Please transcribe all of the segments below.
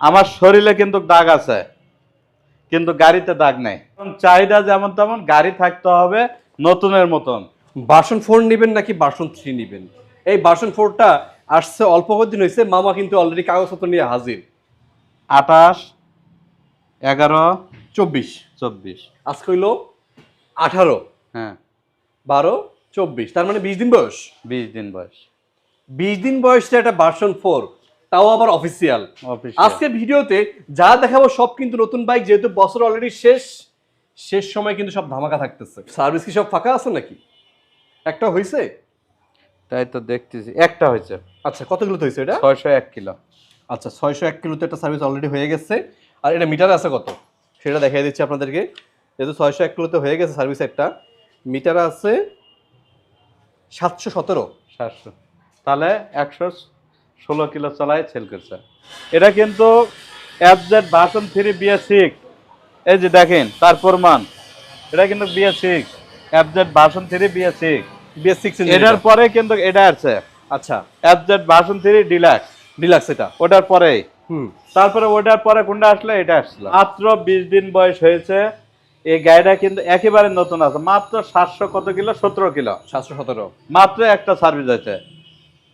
আমার শরীরে কিন্তু দাগ আছে কিন্তু গাড়িতে দাগ নেই। চাহিদা যেমন তেমন গাড়ি থাকতে হবে নতুনের মতন। বাসন ফোর নেবেন নাকি বাসন থ্রি নেবেন? এই বাসন ফোরটা আসছে অল্প কদিন হয়েছে মামা কিন্তু অলরেডি কাগজপত্র নিয়ে হাজির। আঠাশ এগারো চব্বিশ। চব্বিশ। আজকে হইল আঠারো। হ্যাঁ। বারো চব্বিশ। তার মানে বিশ দিন বয়স। বিশ দিন বয়স। বিশ দিন বয়সটা একটা ভার্সন ফোর তাও আবার অফিসিয়াল অফিস আজকে ভিডিওতে যা দেখাবো সব কিন্তু নতুন বাইক যেহেতু বছর অলরেডি শেষ শেষ সময় কিন্তু সব ধামাকা থাকতেছে। সার্ভিস কি সব ফাঁকা আছে নাকি? একটা হয়েছে তাই তো দেখতেছি একটা হয়েছে আচ্ছা কতগুলো তো হয়েছে এটা? ছয়শো এক কিলো। আচ্ছা ছয়শো এক কিলোতে একটা সার্ভিস অলরেডি হয়ে গেছে। আর এটা মিটার আছে কত? সেটা দেখাই দিচ্ছি আপনাদেরকে। যেহেতু ছয়শো এক কিলোতে হয়ে গেছে সার্ভিস একটা মিটার আছে সাতশো সতেরো। সাতশো। তাহলে একশো ষোলো কিলো চলায় সেল করছে। এটা কিন্তু FZ version three BS six এই যে দেখেন তার প্রমাণ। এটা কিন্তু BS six FZ version three BS six BS six এটার পরে কিন্তু এটা আছে আচ্ছা। FZ version three deluxe deluxe এটা। ওটার হুম। তারপরে ওটার পরে কোনটা আসলে? এটা আসলো। মাত্র বিশ দিন বয়স হয়েছে। এই গাড়িটা কিন্তু একেবারে নতুন আছে। মাত্র সাতশো কত কিলো? সতেরো কিলো। সাতশো সতেরো। মাত্র একটা সার্ভিস আছে।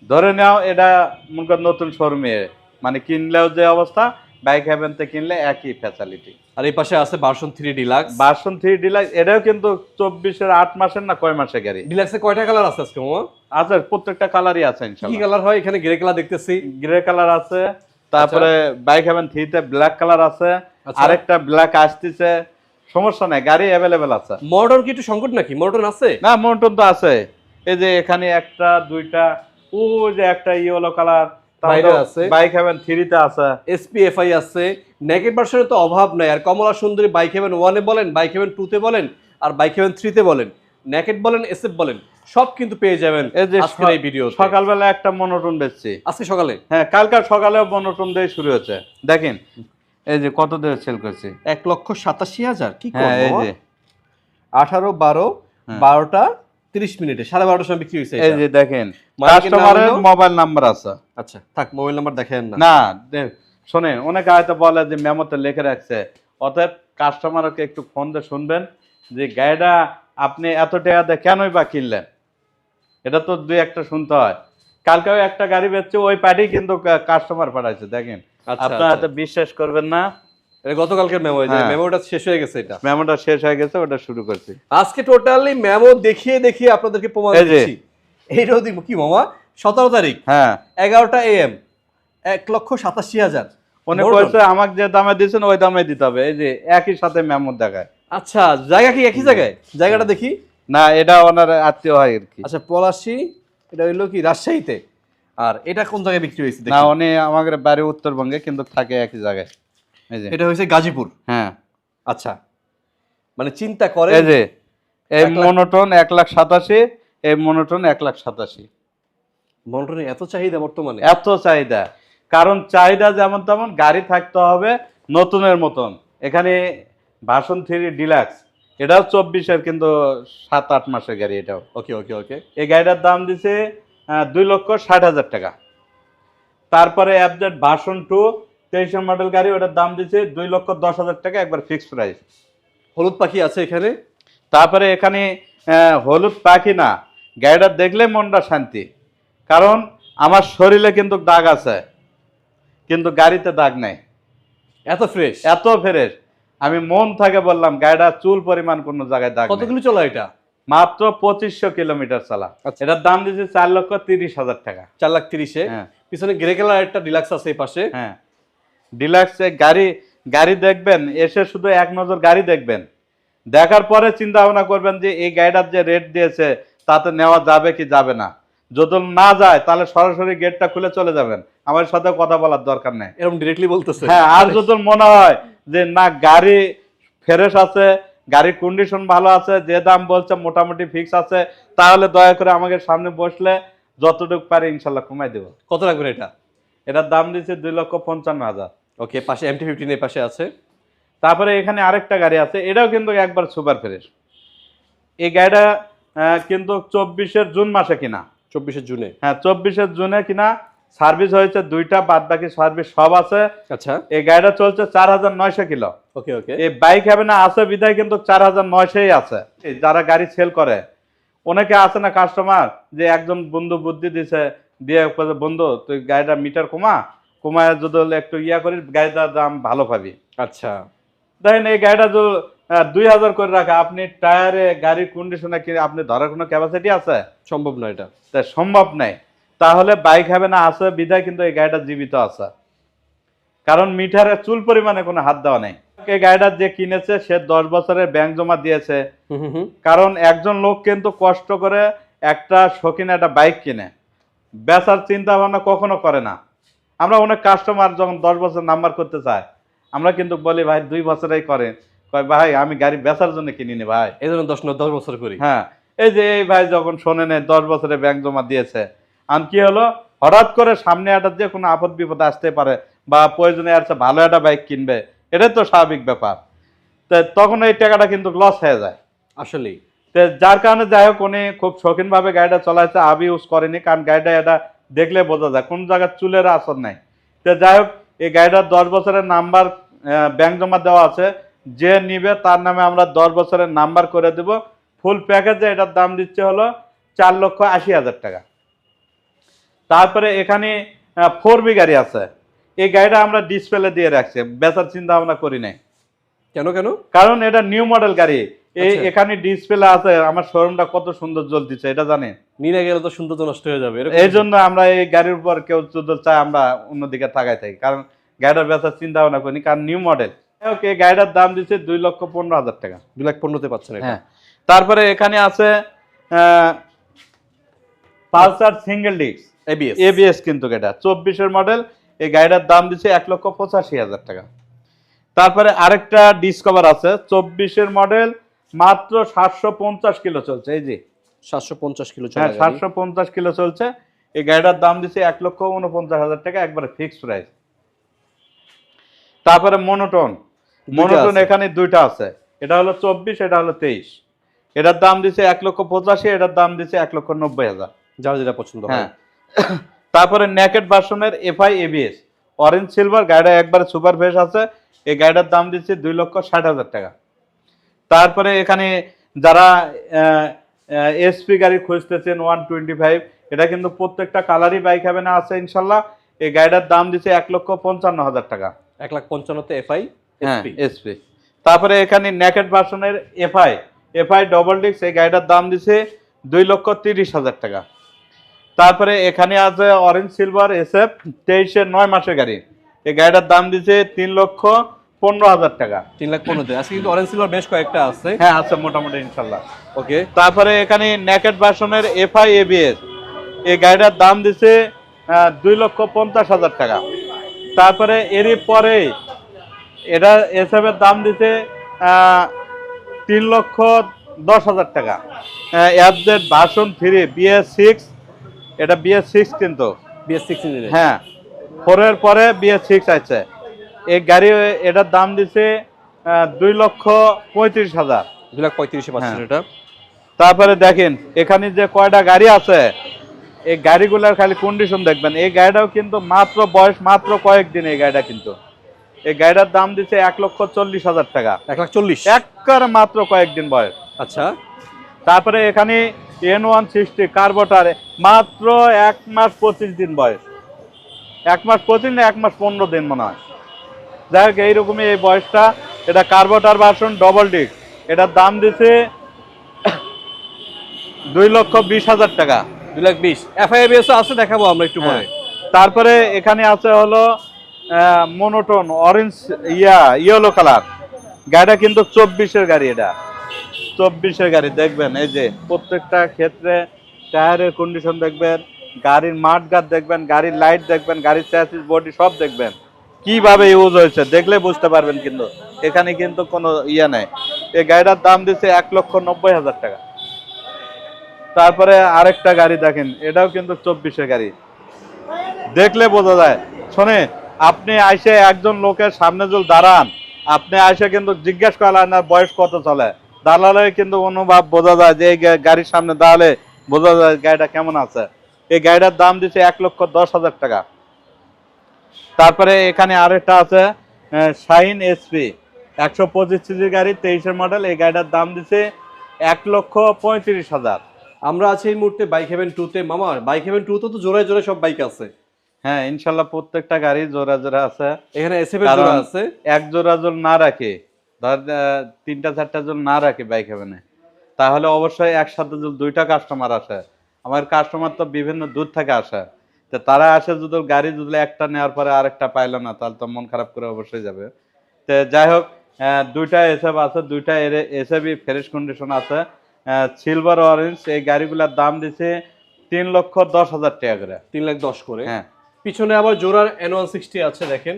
ধরে নাও এটা মনে করো নতুন শোরুমে মানে কিনলেও যে অবস্থা বাইক হ্যাভেনতে কিনলে একই ফ্যাসিলিটি আর এই পাশে আছে version three deluxe version three deluxe এটাও কিন্তু চব্বিশের আট মাসের না কয় মাসের গাড়ি? ডিলাক্সে কয়টা কালার আছে আজকে মামা? আছে প্রত্যেকটা কালারই আছে কি কালার হয়? এখানে গ্রে কালার দেখতেছি। গ্রে কালার আছে তারপরে বাইক হ্যাভেন থ্রিতে ব্ল্যাক কালার আছে। আচ্ছা। আরেকটা ব্ল্যাক আসতেছে সমস্যা নাই গাড়ি অ্যাভেলেবেল আছে। মডার্ন কি একটু সংকট নাকি? মডার্ন আছে? না মন্টন তো আছে। এই যে এখানে একটা দুইটা ও যে একটা ইয়েলো কালার বাইরে আছে। বাইক হ্যাভেন থ্রিতে আছে। এসপিএফআই আছে। নেকেট ভার্সনের তো অভাব নাই। আর কমলা সুন্দরী বাইক হেভেন ওয়ানে বলেন বাইক হেভেন টুতে বলেন আর বাইক হেভেন থ্রিতে বলেন। নেকেট বলেন এসএফ বলেন সব কিন্তু পেয়ে যাবেন এই যে আজকের এই ভিডিও সকালবেলা একটা মনোটন বেচছি। আজকে সকালে? হ্যাঁ কালকার সকালেও মনোটন দিয়ে শুরু হচ্ছে। দেখেন এই যে কত দিয়ে সেল করছি? এক লক্ষ সাতাশি হাজার। কি হ্যাঁ এই যে আঠারো বারো হ্যাঁ। বারোটা তিরিশ মিনিটে সাড়ে বারোটার সময় বিক্রি হয়েছে এই যে দেখেন কাস্টমারের মোবাইল নাম্বার আছে। আচ্ছা থাক মোবাইল নাম্বার দেখেন না। না অনেকে হয়তো বলে যে মেমোতে লিখে রাখছে। অতএব কাস্টমারকে একটু ফোন দিয়ে শুনবেন যে গাড়িটা আপনি এত টাকা দিয়ে কেনই বা কিনলেন? এটা তো দুই একটা শুনতে হয়। কালকেও একটা গাড়ি বেচছে ওই পার্টি কিন্তু কাস্টমার পাঠাইছে দেখেন। আচ্ছা, আপনারা আচ্ছা। হয়তো বিশ্বাস করবেন না। এটা গতকালকের মেমো হ্যাঁ। মেমোটা শেষ হয়ে গেছে এটা। মেমোটা শেষ হয়ে গেছে ওটা শুরু করছি। আজকে টোটালি মেমো দেখিয়ে দেখিয়ে আপনাদেরকে প্রমাণ দিচ্ছি। এইটাও দিব কি মামা? সতেরো তারিখ হ্যাঁ। এগারোটা এম এক লক্ষ সাতাশি হাজার। আমাকে যে দামে দিয়েছেন ওই দামে দিতে হবে। এই যে একই সাথে মেমো দেখায়। আচ্ছা জায়গা কি একই জায়গায়? জায়গাটা দেখি। না এটা ওনার আত্মীয় হয় আর কি। আচ্ছা পলাশি এটা হইল কি রাজশাহীতে? আর এটা কোন জায়গায় বিক্রি হয়েছে। না উনি আমাদের বাড়ি উত্তরবঙ্গে কিন্তু থাকে একই জায়গায়। এটা হয়েছে গাজীপুর। হ্যাঁ। আচ্ছা। মানে চিন্তা করে এই যে এই মনোটন এক লাখ সাতাশি এই মনোটন এক লাখ সাতাশি। মন্টনে এত চাহিদা বর্তমানে? এত চাহিদা। কারণ চাহিদা যেমন তেমন গাড়ি থাকতে হবে নতুনের মতন। এখানে ভাষণ থ্রি ডিলাক্স এটাও চব্বিশের কিন্তু সাত আট মাসের গাড়ি এটাও। ওকে ওকে ওকে। এই গাড়িটার দাম দিছে দুই লক্ষ ষাট হাজার টাকা। তারপরে অ্যাপজেট ভার্সন টু তেইশের মডেল গাড়ি ওটার দাম দিছে দুই লক্ষ দশ হাজার টাকা একবার ফিক্সড প্রাইস হলুদ পাখি আছে এখানে? তারপরে এখানে হলুদ পাখি না গাড়িটা দেখলে মনটা শান্তি। কারণ আমার শরীরে কিন্তু দাগ আছে কিন্তু গাড়িতে দাগ নেই। এত ফ্রেশ এত ফ্রেশ আমি মন থাকে বললাম গাড়িটা চুল পরিমাণ কোনো জায়গায় দাগ নেই। কতগুলো চলা এটা? মাত্র পঁচিশশো কিলোমিটার চালা। আচ্ছা। এটার দাম দিয়েছে চার লক্ষ তিরিশ হাজার টাকা। চার লাখ তিরিশে? হ্যাঁ। পিছনে গ্রে কালার একটা ডিলাক্স আছে এই পাশে। হ্যাঁ। ডিলাক্স গাড়ি গাড়ি দেখবেন এসে শুধু এক নজর গাড়ি দেখবেন। দেখার পরে চিন্তা ভাবনা করবেন যে এই গাড়িটার যে রেট দিয়েছে তাতে নেওয়া যাবে কি যাবে না। যদি না যায় তাহলে সরাসরি গেটটা খুলে চলে যাবেন। আমার সাথে কথা বলার দরকার নেই। এরকম ডিরেক্টলি বলতেছে? হ্যাঁ আর যদি মনে হয় যে না গাড়ি ফ্রেশ আছে গাড়ির কন্ডিশন ভালো আছে যে দাম বলছে মোটামুটি ফিক্স আছে তাহলে দয়া করে আমাকে সামনে বসলে যতটুকু পারে ইনশাল্লাহ কমাই দেবো। কত রাখবেন এটা? এটার দাম দিচ্ছে দুই লক্ষ পঞ্চান্ন হাজার। ওকে পাশে এমটি ফিফটিন এর পাশে আছে। তারপরে এখানে আরেকটা গাড়ি আছে এটাও কিন্তু একবার সুপার ফ্রেশ। এই গাড়িটা কিন্তু চব্বিশের জুন মাসে কিনা। চব্বিশে জুনে। হ্যাঁ চব্বিশের জুনে কিনা সার্ভিস হয়েছে দুইটা বাদ বাকি সার্ভিস সব আছে। আচ্ছা। এই গাড়িটা চলছে চার হাজার নয়শো কিলো। ওকে ওকে। এই বাইক হবে না আছে বিধায় কিন্তু চার হাজার নয়শোই আছে। এই যারা গাড়ি সেল করে অনেকে আছে না কাস্টমার যে একজন বন্ধু বুদ্ধি দিছে দিয়ে বন্ধু তুই গাড়িটা মিটার কমা কমায় যদি একটু ইয়া করিস গাড়িটার দাম ভালো পাবি। আচ্ছা। দেখেন এই গাড়িটা যদি দুই হাজার করে রাখা। আপনি টায়ারে গাড়ির কন্ডিশনে কি আপনি ধরার কোনো ক্যাপাসিটি আছে? সম্ভব না এটা। তা সম্ভব নাই। তাহলে বাইক হবে না আছে বিধায় কিন্তু এই গাড়িটা জীবিত আছে। কারণ মিটারে চুল পরিমাণে কোনো হাত দেওয়া নেই। এই গাড়িটা যে কিনেছে সে দশ বছরের ব্যাংক জমা দিয়েছে। কারণ একজন লোক কিন্তু কষ্ট করে একটা শৌখিন একটা বাইক কিনে। বেচার চিন্তা ভাবনা কখনো করে না। আমরা অনেক কাস্টমার যখন দশ বছর নাম্বার করতে চায় আমরা কিন্তু বলি ভাই দুই বছরেই করেন। কয় ভাই আমি গাড়ি বেচার জন্য কিনিনি ভাই। এই জন্য দশ দশ বছর করি। হ্যাঁ এই যে এই ভাই যখন শোনে এই দশ বছরে ব্যাংক জমা দিয়েছে আর কি হলো? হঠাৎ করে সামনে একটা যে কোনো আপদ বিপদ আসতে পারে বা প্রয়োজনে আসছে ভালো একটা বাইক কিনবে এটাই তো স্বাভাবিক ব্যাপার। তো তখন এই টাকাটা কিন্তু লস হয়ে যায়। আসলেই। তো যার কারণে যাই হোক উনি খুব শৌখিনভাবে গাড়িটা চলাইছে। আবি ইউজ করেনি কারণ গাড়িটা এটা দেখলে বোঝা যায় কোন জায়গায় চুলের আসর নাই। তো যাই হোক এই গাড়িটার দশ বছরের নাম্বার ব্যাংক জমা দেওয়া আছে। যে নিবে তার নামে আমরা দশ বছরের নাম্বার করে দেব। ফুল প্যাকেজে এটার দাম দিচ্ছে হলো চার লক্ষ আশি হাজার টাকা। তারপরে এখানে ফোর বি গাড়ি আছে। এই গাড়িটা আমরা ডিসপ্লে দিয়ে রাখছি। বেচার চিন্তা ভাবনা করি নাই। কেন কেন? কারণ এটা নিউ মডেল গাড়ি। এখানে ডিসপ্লে আছে আমার শোরুমটা কত সুন্দর জ্বলতেছে এটা জানেন নিয়ে গেলে তো সৌন্দর্য নষ্ট হয়ে যাবে এই জন্য আমরা এই গাড়ির উপর কেউ যদি চায় আমরা অন্যদিকে তাকাই থাকি কারণ গাড়িটা বেচার চিন্তা ভাবনা করিনি কারণ নিউ মডেল ওকে গাড়িটার দাম দিচ্ছে দুই লক্ষ পনেরো হাজার টাকা। দু লাখ পনেরোতে পাচ্ছেন হ্যাঁ। তারপরে এখানে আছে Pulsar single disc ABS ABS কিন্তু এটা। চব্বিশের মডেল এই গাড়িটার দাম দিচ্ছে এক লক্ষ পঁচাশি হাজার টাকা। তারপরে আরেকটা ডিসকভার আছে চব্বিশের মডেল মাত্র সাতশো পঞ্চাশ কিলো চলছে এই যে। সাতশো পঞ্চাশ কিলো হ্যাঁ সাতশো পঞ্চাশ কিলো চলছে। এই গাড়িটার দাম দিচ্ছে এক লক্ষ উনপঞ্চাশ হাজার টাকা একবারে ফিক্সড প্রাইস তারপরে মনোটন মনোটন এখানে দুইটা আছে। এটা হলো চব্বিশ এটা হলো তেইশ। এটার দাম দিচ্ছে এক লক্ষ পঁচাশি এটার দাম দিচ্ছে এক লক্ষ নব্বই হাজার। যার যেটা পছন্দ হ্যাঁ। তারপরে নেকেট ভার্সনের এফআই এবিএস অরেঞ্জ সিলভার গাড়িটা একবারে সুপার ফ্রেশ আছে। এই গাড়িটার দাম দিচ্ছে দুই লক্ষ ষাট হাজার টাকা। তারপরে এখানে যারা এসপি গাড়ি খুঁজতেছেন ওয়ান টোয়েন্টি ফাইভ এটা কিন্তু প্রত্যেকটা কালারই বাইক হবে না আছে ইনশাল্লাহ। এই গাড়িটার দাম দিচ্ছে এক লক্ষ পঞ্চান্ন হাজার টাকা। এক লাখ পঞ্চান্নতে এফআই হ্যাঁ এসপি তারপরে এখানে নেকেট ভার্সনের এফআই এফআই ডবল ডিস্ক এই গাড়িটার দাম দিছে দুই লক্ষ তিরিশ হাজার টাকা। তারপরে এখানে আছে অরেঞ্জ সিলভার এসএফ তেইশের নয় মাসের গাড়ি। এই গাড়িটার দাম দিছে তিন লক্ষ পনেরো হাজার টাকা। তিন লাখ পনেরোতে আজকে কিন্তু অরেঞ্জ সিলভার বেশ কয়েকটা আছে। হ্যাঁ আছে মোটামুটি ইনশাল্লাহ। ওকে তারপরে এখানে নেকেট ভার্সনের এফআই এবিএস এই গাড়িটার দাম দিছে দুই লক্ষ পঞ্চাশ হাজার টাকা। তারপরে এরই পরে এটা এসএফের দাম দিছে তিন লক্ষ দশ হাজার টাকা। FZ version three BS six এটা বিএস সিক্স কিন্তু বিএস সিক্স হ্যাঁ ফোরের পরে বিএস সিক্স আছে। এই গাড়ি এটার দাম দিছে দুই লক্ষ পঁয়ত্রিশ হাজার। দু লাখ পঁয়ত্রিশে পাচ্ছেন হ্যাঁ। এটা তারপরে দেখেন এখানে যে কয়টা গাড়ি আছে এই গাড়িগুলোর খালি কন্ডিশন দেখবেন। এই গাড়িটাও কিন্তু মাত্র বয়স মাত্র কয়েকদিন এই গাড়িটা কিন্তু। এই গাড়িটার দাম দিচ্ছে এক লক্ষ চল্লিশ হাজার টাকা। এক লাখ চল্লিশ? একবার মাত্র কয়েকদিন বয়স। আচ্ছা। তারপরে এখানে এন ওয়ান সিক্সটি কার্বোটার মাত্র এক মাস পঁচিশ দিন বয়স। এক মাস পঁচিশ না এক মাস পনেরো দিন মনে হয়। যাই হোক এইরকমই এই বয়সটা। এটা কার্বোটার বাসন ডবল ডিক এটার দাম দিছে দুই লক্ষ বিশ হাজার টাকা। দুই লাখ বিশ। এফআই এবিএস আছে দেখাবো আমরা একটু পরে। হ্যাঁ। তারপরে এখানে আছে হলো মনোটন অরেঞ্জ ইয়া ইয়েলো কালার গাড়িটা কিন্তু চব্বিশের গাড়ি এটা। চব্বিশের গাড়ি দেখবেন এই যে প্রত্যেকটা ক্ষেত্রে টায়ারের কন্ডিশন দেখবেন গাড়ির মাঠ গার্ড দেখবেন গাড়ির লাইট দেখবেন গাড়ির চ্যাসিস বডি সব দেখবেন। কীভাবে ইউজ হয়েছে, দেখলে বুঝতে পারবেন কিন্তু। এখানে কিন্তু কোনো ইয়ে নেই। এই গাড়িটার দাম দিচ্ছে এক লক্ষ নব্বই হাজার টাকা। তারপরে আরেকটা গাড়ি দেখেন, এটাও কিন্তু চব্বিশের গাড়ি। দেখলে বোঝা যায়। শোনে আপনি আইসে একজন লোকের সামনে যদি দাঁড়ান, আপনি আইসে কিন্তু জিজ্ঞেস করেন না বয়স কত চলে? দাঁড়ালে কিন্তু অনুভব বোঝা যায় যে এই গাড়ির সামনে দাঁড়ালে বোঝা যায় গাড়িটা কেমন আছে। এই গাড়িটার দাম দিচ্ছে এক লক্ষ দশ হাজার টাকা। তারপরে এখানে আরেকটা আছে শাইন এসপি একশো পঁচিশ সিজির গাড়ি তেইশের মডেল এই গাড়িটার দাম দিচ্ছে এক লক্ষ পঁয়ত্রিশ হাজার। আমরা আছি এই মুহূর্তে বাইক হেভেন টুতে মামা বাইক হেভেন টুতে তো জোড়ায় জোড়ায় সব বাইক আছে। হ্যাঁ ইনশাল্লাহ প্রত্যেকটা গাড়ি জোড়া জোড়া আছে। এখানে এসএফ এর কারণ- জোড়া আছে। এক জোড়া জোর না রাখে। ধর তিনটা চারটা জোর না রাখে বাইক হেভেনে। তাহলে অবশ্যই একসাথে দুইটা কাস্টমার আসে। আমার কাস্টমার তো বিভিন্ন দূর থেকে আসে। তো তারা আসে যদি গাড়ি যদি একটা নেওয়ার পরে আরেকটা পাইলো না তাহলে তো মন খারাপ করে অবশ্যই যাবে। তো যাই হোক দুইটা এসএফ আছে দুইটা এসএফই ফ্রেশ কন্ডিশন আছে। সিলভার অরেঞ্জ এই গাড়িগুলোর দাম দিছে তিন লক্ষ দশ হাজার টাকা করে। তিন লাখ দশ করে। হ্যাঁ। পিছনে আবার জোরার এন ওয়ান সিক্সটি আছে দেখেন।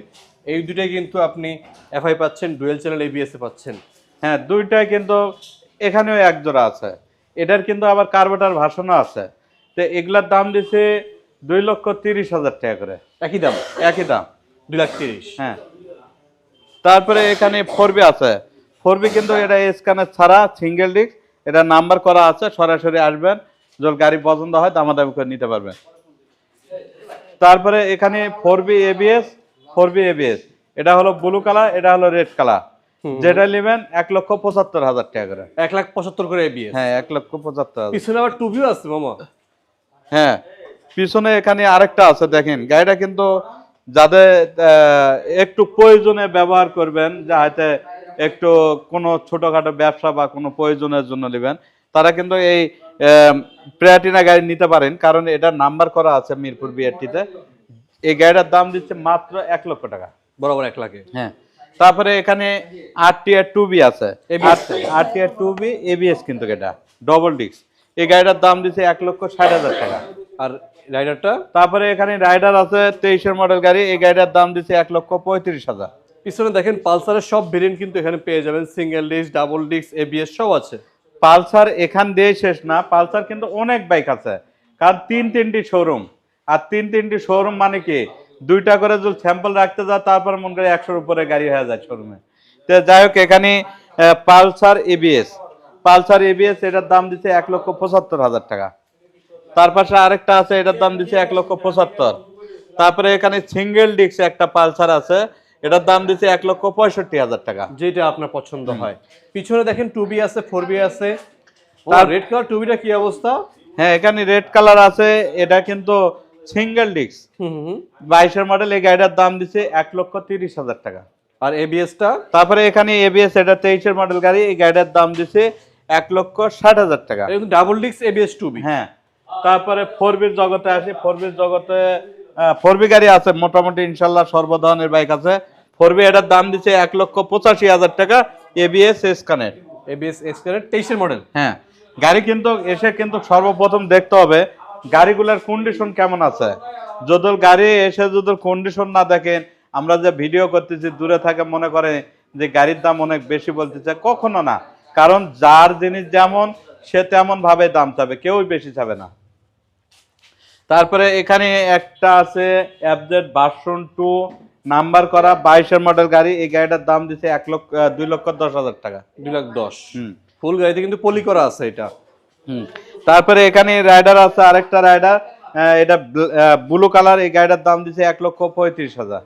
এই দুটাই কিন্তু আপনি এফআই পাচ্ছেন ডুয়েল চ্যানেল এবিএস এ পাচ্ছেন। হ্যাঁ দুইটাই কিন্তু এখানেও এক জোড়া আছে। এটার কিন্তু আবার কার্বোটার ভাষণও আছে। তো এগুলার দাম দিছে দুই লক্ষ তিরিশ হাজার টাকা করে। একই দাম? একই দাম? দুই লাখ তিরিশ? হ্যাঁ। তারপরে এখানে ফোর বি আছে। ফোর বি কিন্তু এটা স্ক্যানার ছাড়া সিঙ্গেল ডিস্ক এটা নাম্বার করা আছে সরাসরি আসবেন। যদি গাড়ি পছন্দ হয় দামাদামি করে নিতে পারবেন। তারপরে এখানে four B ABS four B ABS এটা হলো ব্লু কালার এটা হলো রেড কালার যেটা নেবেন এক লক্ষ পঁচাত্তর হাজার টাকা করে। এক লাখ পঁচাত্তর করে এবিএস হ্যাঁ এক লক্ষ পঁচাত্তর পিছনে আবার টুবিও আছে মামা। হ্যাঁ। পিছনে এখানে আরেকটা আছে দেখেন। গাড়িটা কিন্তু যাদের একটু প্রয়োজনে ব্যবহার করবেন যাতে একটু কোনো ছোটখাটো ব্যবসা বা কোনো প্রয়োজনের জন্য নেবেন তারা কিন্তু এই প্রাটিনা গাড়ি নিতে পারেন কারণ এটা নাম্বার করা আছে মিরপুর বিআরটিতে। এই গাড়িটার দাম দিচ্ছে মাত্র এক লক্ষ টাকা। বরাবর এক লাখে। হ্যাঁ। তারপরে এখানে আর টি বি আছে ABS R T R two B ABS কিন্তু এটা ডবল ডিস্ক এই গাড়িটার দাম দিচ্ছে এক লক্ষ ষাট হাজার টাকা। আর রাইডারটা? তারপরে এখানে রাইডার আছে তেইশের মডেল গাড়ি এই গাড়িটার দাম দিচ্ছে এক লক্ষ পঁয়ত্রিশ হাজার। পিছনে দেখেন পালসারের সব ভেরিয়েন্ট কিন্তু এখানে পেয়ে যাবেন। Single disc double disc ABS সব আছে। পালসার এখান দিয়ে শেষ না পালসার কিন্তু অনেক বাইক আছে। কারণ তিন তিনটি শোরুম আর তিন তিনটি শোরুম মানে কি? দুইটা করে যদি স্যাম্পল রাখতে যা তারপর মন করে একশোর উপরে গাড়ি হয়ে যায় শোরুমে তো যাই হোক এখানে পালসার এবিএস পালসার এবিএস এটার দাম দিচ্ছে এক লক্ষ পঁচাত্তর হাজার টাকা। তার পাশে আরেকটা আছে এটার দাম দিচ্ছে এক লক্ষ পঁচাত্তর। তারপরে এখানে সিঙ্গেল ডিস্ক একটা পালসার আছে এটার দাম দিচ্ছে এক লক্ষ পঁয়ষট্টি হাজার টাকা। যেটা আপনার পছন্দ হয়। পিছনে দেখেন টু বি আছে ফোর বি আছে। তার- রেড কালার টুবিটা কি অবস্থা? হ্যাঁ এখানে রেড কালার আছে এটা কিন্তু সিঙ্গেল ডিস্ক। বাইশের মডেল এই গাড়িটার দাম দিচ্ছে এক লক্ষ তিরিশ হাজার টাকা। আর এবিএসটা তারপরে এখানে এবিএস এটা তেইশের মডেল গাড়ি এই গাড়িটার দাম দিচ্ছে এক লক্ষ ষাট হাজার টাকা। Double disc ABS two B হ্যাঁ। তারপরে ফোর বির জগতে আসি। ফোর বির জগতে ফোর বি গাড়ি আছে মোটামুটি ইনশাল্লাহ সর্বধরনের বাইক আছে। ফোর বি এটার দাম দিচ্ছে এক লক্ষ পঁচাশি হাজার টাকা এবিএস এসকানের এবিএস এক্সকারের তেইশের মডেল হ্যাঁ গাড়ি কিন্তু এসে কিন্তু সর্বপ্রথম দেখতে হবে গাড়িগুলোর কন্ডিশন কেমন আছে। যদি গাড়ি এসে যদি কন্ডিশন না দেখেন আমরা যে ভিডিও করতেছি দূরে থাকে মনে করে যে গাড়ির দাম অনেক বেশি বলতেছে কখনো না। কারণ যার জিনিস যেমন সে তেমন ভাবে দাম চাবে কেউই বেশি চাবে না। তারপরে এখানে একটা আছে অ্যাবজেট ভার্সন টু নাম্বার করা বাইশের মডেল গাড়ি এই গাড়িটার দাম দিচ্ছে এক লক্ষ দুই লক্ষ দশ হাজার টাকা। দুই লাখ দশ। হুম। ফুল গাড়িতে কিন্তু পলি করা আছে এটা। হুম। তারপরে এখানে রাইডার আছে আরেকটা রাইডার এটা ব্লু কালার এই গাড়িটার দাম দিচ্ছে এক লক্ষ পঁয়ত্রিশ হাজার।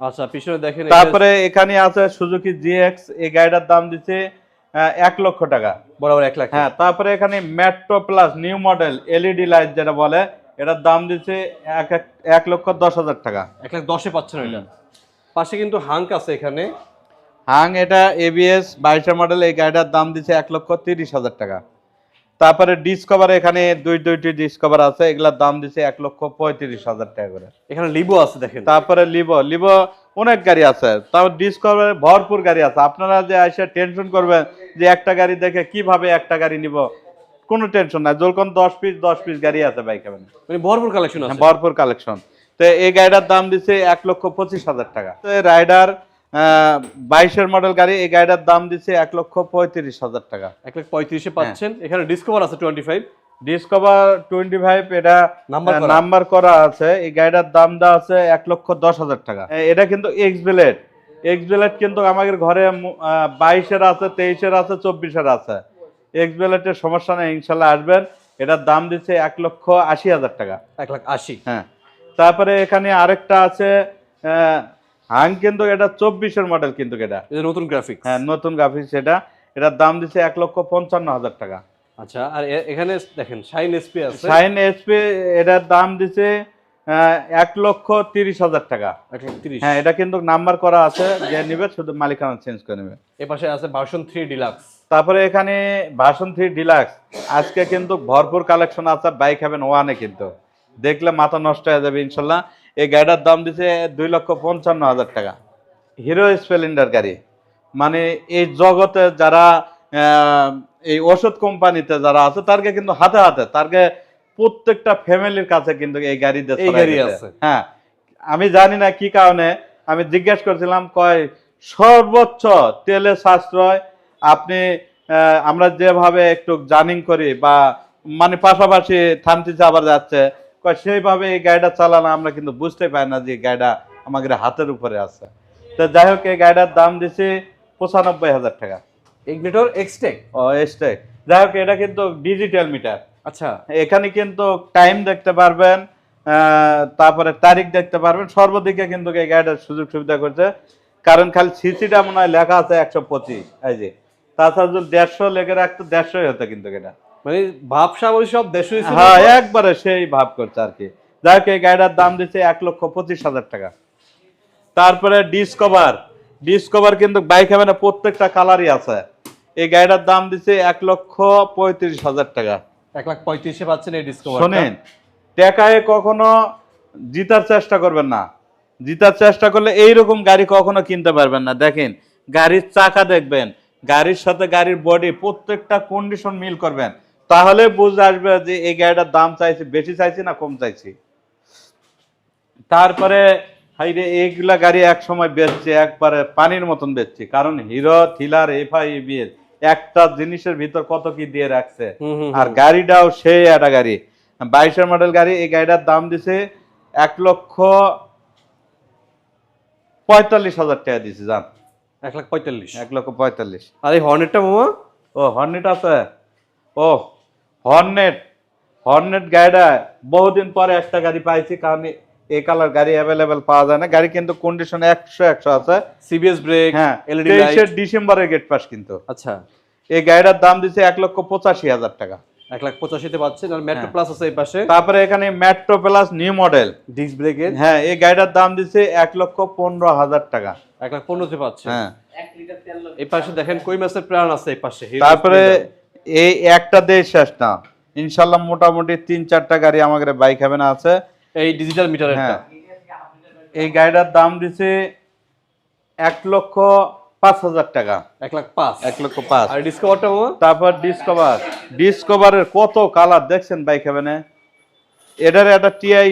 আচ্ছা পিছনে দেখেন তারপরে এখানে আছে সুজুকি জিএক্স এই গাড়িটার দাম দিচ্ছে এক লক্ষ টাকা। বরাবর এক লাখ হ্যাঁ তারপরে এখানে metro plus new model LED light যেটা বলে এটার দাম দিচ্ছে এক এক- লক্ষ দশ হাজার টাকা। এক লাখ দশে পাচ্ছেন এটা পাশে কিন্তু হাঙ্ক আছে এখানে। হাং এটা এবিএস বাইশের মডেল এই গাড়িটার দাম দিচ্ছে এক লক্ষ তিরিশ হাজার টাকা। তারপরে ডিসকভার এখানে দুই দুইটি ডিসকভার আছে এগুলার দাম দিচ্ছে এক লক্ষ পঁয়ত্রিশ হাজার টাকা করে। এখানে লিবো আছে দেখেন। তারপরে লিভো লিভো অনেক গাড়ি আছে তারপর ডিসকভারে ভরপুর গাড়ি আছে। আপনারা যে এসে টেনশন করবেন যে একটা গাড়ি দেখে কীভাবে একটা গাড়ি নিব কোনো টেনশন নাই। যখন দশ পিস দশ পিস গাড়ি আছে বাইক মানে ভরপুর কালেকশন আছে? ভরপুর কালেকশন তো এই গাড়িটার দাম দিচ্ছে এক লক্ষ পঁচিশ হাজার টাকা। তো রাইডার বাইশের মডেল গাড়ি এই গাড়িটার দাম দিচ্ছে এক লক্ষ পঁয়ত্রিশ হাজার টাকা। এক লাখ পঁয়ত্রিশে পাচ্ছেন। এখানে ডিসকভার আছে twenty five Discover twenty five এটা নাম্বার করা। আছে। এই গাড়িটার দাম দেওয়া আছে এক লক্ষ দশ হাজার টাকা। এটা কিন্তু এক্স ব্লেড এক্স ব্লেড কিন্তু আমাদের ঘরে বাইশের আছে তেইশের আছে চব্বিশের আছে। এক্স ব্লেডের সমস্যা নেই ইনশাল্লাহ আসবেন। এটার দাম দিচ্ছে এক লক্ষ আশি হাজার টাকা। এক লাখ আশি। হ্যাঁ। তারপরে এখানে আরেকটা আছে হাং কিন্তু এটা চব্বিশের মডেল কিন্তু এটা। এটা নতুন গ্রাফিক্স হ্যাঁ নতুন গ্রাফিক্স এটা। এটার দাম দিচ্ছে এক লক্ষ পঞ্চান্ন হাজার টাকা। আচ্ছা আর এখানে দেখেন শাইন এসপি আছে। সাইন এসপি এটার দাম আহ, এক লক্ষ তিরিশ হাজার টাকা। হ্যাঁ এটা কিন্তু নাম্বার করা আছে যে নিবে শুধু মালিকানা চেঞ্জ করে নেবে। এ পাশে আছে ভার্সন থ্রি ডিলাক্স তারপরে এখানে ভাষণ থ্রি ডিলাক্স আজকে কিন্তু ভরপুর কালেকশন আছে বাইক হ্যাভেন ওয়ানে কিন্তু। দেখলে মাথা নষ্ট হয়ে যাবে ইনশাল্লাহ। এই গাড়িটার দাম দিচ্ছে দুই লক্ষ পঞ্চান্ন হাজার টাকা। হিরো স্প্লেন্ডার গাড়ি। মানে এই জগতে যারা এই ওষুধ কোম্পানিতে যারা আছে তারকে কিন্তু হাতে হাতে তারকে প্রত্যেকটা ফ্যামিলির কাছে কিন্তু এই গাড়ি এই গাড়ি আছে। হ্যাঁ আমি জানি না কি কারণে আমি জিজ্ঞেস করছিলাম কয় সর্বোচ্চ তেলে সাশ্রয় আপনি আমরা যেভাবে একটু জার্নিং করি বা মানে পাশাপাশি থানতিতে আবার যাচ্ছে কয় সেইভাবে এই গাড়িটা চালানো আমরা কিন্তু বুঝতে পারি না যে গাড়িটা আমাদের হাতের উপরে আছে। তো যাই হোক এই গাড়িটার দাম দিছি পঁচানব্বই হাজার টাকা। ইগনিটর এক্সটেক ও এসটাই যাই হোক এটা কিন্তু ডিজিটাল মিটার আচ্ছা। এখানে কিন্তু টাইম দেখতে পারবেন তারপরে তারিখ দেখতে পারবেন। সর্বদিকে কিন্তু এই গাড়িটার সুযোগ সুবিধা করছে। কারণ খালি সিসিটা মনে হয় লেখা আছে একশো পঁচিশ এই যে। তাছাড়া যদি দেড়শো লেগে রাখতো দেড়শোই হতো কিন্তু এটা। মানে ভাবসা ওই সব দেশই হ্যাঁ একবারে সেই ভাব করছে আর কি। যাই হোক এই গাড়িটার দাম দিচ্ছে এক লক্ষ পঁচিশ হাজার টাকা। তারপরে ডিসকভার ডিসকভার কিন্তু বাইক হবে না প্রত্যেকটা কালারই আছে। এই গাড়িটার দাম দিচ্ছে এক লক্ষ পঁয়ত্রিশ হাজার টাকা। এক লাখ পঁয়ত্রিশে পাচ্ছেন এই ডিসকভার শোনেন টাকায় কখনো জিতার চেষ্টা করবেন না। জিতার চেষ্টা করলে এইরকম গাড়ি কখনো কিনতে পারবেন না। দেখেন গাড়ির চাকা দেখবেন গাড়ির সাথে গাড়ির বডি প্রত্যেকটা কন্ডিশন মিল করবেন। তাহলে বুঝে আসবে যে এই গাড়িটার দাম চাইছি বেশি চাইছি না কম চাইছি। তারপরে হাইরে এইগুলা গাড়ি এক সময় বেচছে একবারে পানির মতন বেচছে। কারণ হিরো থিলার এফআই এর একটা জিনিসের ভিতর কত কি দিয়ে রাখছে? আর গাড়িটাও সেই একটা গাড়ি। বাইশের মডেল গাড়ি এই গাড়িটার দাম দিছে এক লক্ষ পঁয়তাল্লিশ হাজার টাকা দিছে জান। এক লাখ পঁয়তাল্লিশ। এক লক্ষ পঁয়তাল্লিশ। আর এই হর্নেটটা মামা? ও হর্নেট আছে? ও হর্নেট হর্নেট গাড়িটা বহুদিন পরে একটা গাড়ি পাইছি কারণ এই কালার গাড়ি অ্যাভেলেবেল পাওয়া যায় না। গাড়ি কিন্তু কন্ডিশন একশো একশো আছে। সিবিএস ব্রেক হ্যাঁ তেইশের লাইট ডিসেম্বরের গেট পাস কিন্তু। আচ্ছা। এই গাড়িটার দাম দিছে এক লক্ষ পঁচাশি হাজার টাকা। এক লাখ পঁচাশিতে পাচ্ছেন আর মেট্রো হ্যাঁ। প্লাস আছে এই পাশে। তারপরে এখানে metro plus new model disc ব্রেকের হ্যাঁ এই গাড়িটার দাম দিচ্ছে এক লক্ষ পনেরো হাজার টাকা। এক লাখ পনেরোতে পাচ্ছেন। হ্যাঁ। এই পাশে দেখেন কই মাসের প্রাণ আছে এই পাশে। তারপরে এই একটা দেশ শেষ না। ইনশাল্লাহ মোটামুটি তিন চারটা গাড়ি আমাদের বাইক হবে না আছে। এই ডিজিটাল মিটার হ্যাঁ। এই গাড়িটার দাম দিছে এক লক্ষ পাঁচ হাজার টাকা। এক লাখ পাঁচ। এক লক্ষ পাঁচ। আর ডিসকভারটা মামা? তারপর ডিসকভার ডিসকভারের কত কালার দেখছেন বাইক এটার একটা টিআই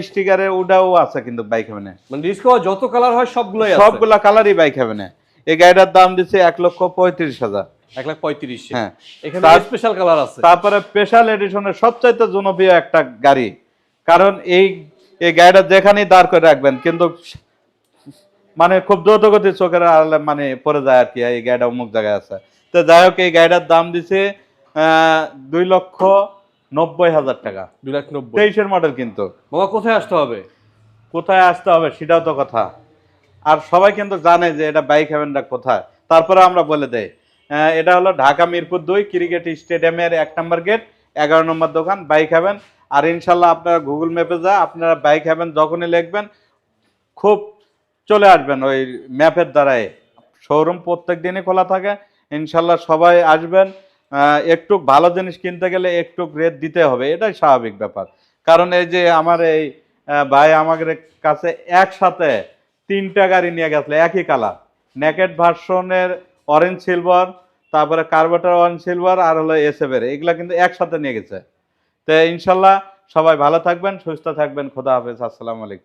ওটাও আছে কিন্তু বাইক মানে ডিসকভার যত কালার হয় সবগুলোই সবগুলা কালারই বাইক এই গাড়িটার দাম দিচ্ছে এক লক্ষ পঁয়ত্রিশ হাজার। এক লাখ পঁয়ত্রিশ। হ্যাঁ। এখানে স্পেশাল কালার আছে। তারপরে স্পেশাল এডিশনের সবচাইতে জনপ্রিয় একটা গাড়ি। কারণ এই এই গাড়িটা যেখানেই দাঁড় করে রাখবেন কিন্তু মানে খুব দ্রুত গতির চোখের আড়ালে মানে পড়ে যায় আর কি এই গাড়িটা অমুক জায়গায় আছে। তো যাই হোক এই গাড়িটার দাম দিছে দুই লক্ষ নব্বই হাজার টাকা। দুই লাখ নব্বই। তেইশের মডেল কিন্তু। বাবা কোথায় আসতে হবে? কোথায় আসতে হবে সেটাও তো কথা। আর সবাই কিন্তু জানে যে এটা বাইক হ্যাভেনটা কোথায়। তারপরে আমরা বলে দেই এটা হলো ঢাকা মিরপুর দুই ক্রিকেট স্টেডিয়ামের এক নম্বর গেট এগারো নম্বর দোকান বাইক হ্যাভেন আর ইনশাল্লাহ আপনারা গুগল ম্যাপে যা আপনারা বাইক হ্যাভেন যখনই লিখবেন খুব চলে আসবেন ওই ম্যাপের দ্বারাই। শোরুম প্রত্যেক দিনই খোলা থাকে। ইনশাল্লাহ সবাই আসবেন। একটু ভালো জিনিস কিনতে গেলে একটু রেট দিতে হবে, এটাই স্বাভাবিক ব্যাপার। কারণ এই যে আমার এই ভাই আমাদের কাছে একসাথে তিনটা গাড়ি নিয়ে গেছিল একই কালার নেকেট ভার্সনের অরেঞ্জ সিলভার তারপরে কার্বোটার অরেঞ্জ সিলভার আর হলো এসএফের এগুলা কিন্তু একসাথে নিয়ে গেছে। তো ইনশাল্লাহ সবাই ভালো থাকবেন, সুস্থ থাকবেন। খোদা হাফেজ। আসসালামু আলাইকুম।